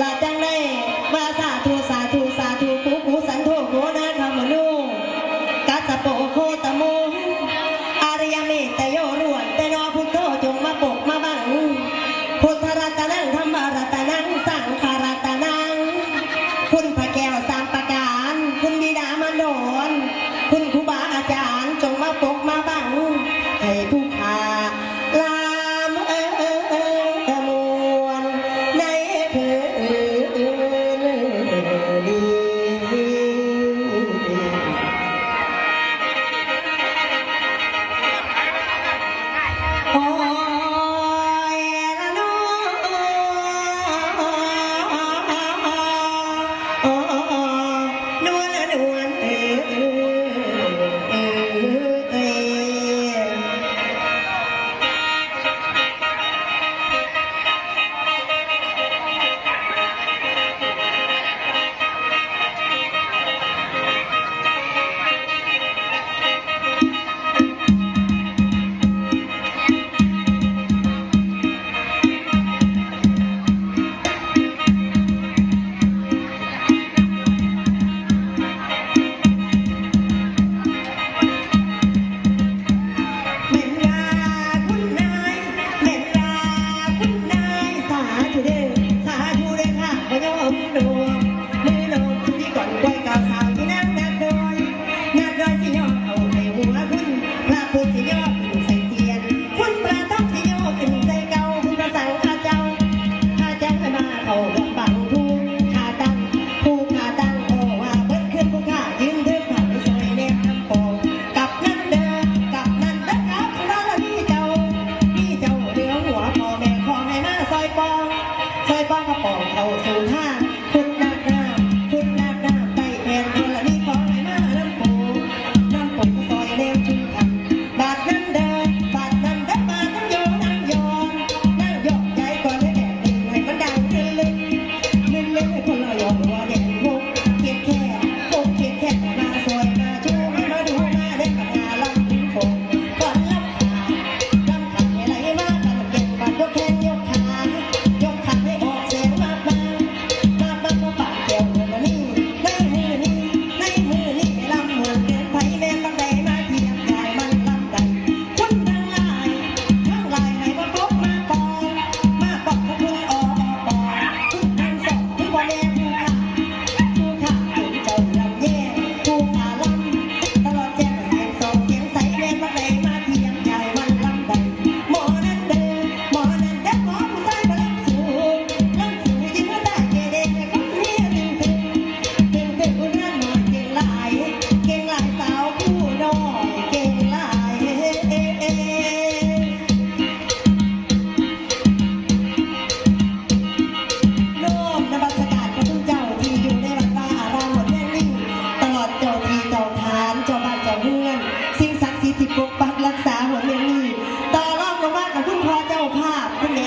ลาจังได้วาสาธุสาธุสาธุคูคูสันโทโกนะครรมนูกัสโปโคตโมอารยเมตโยรวนแต่นอพุทโธจงมาปกมาบังพุทธรัตนังธรรมรัตนังสังขารัตนังคุณพระแก้วสา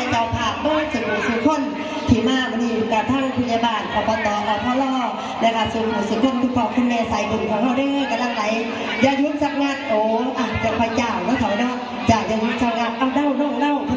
เจ้าภาพบ้านสุขุสุขนที่มาวันนี้กระทั่งพยาบาลอบตอพลและกระทรวงสุขนทุกพ่อคุณแม่สายบุญของเราได้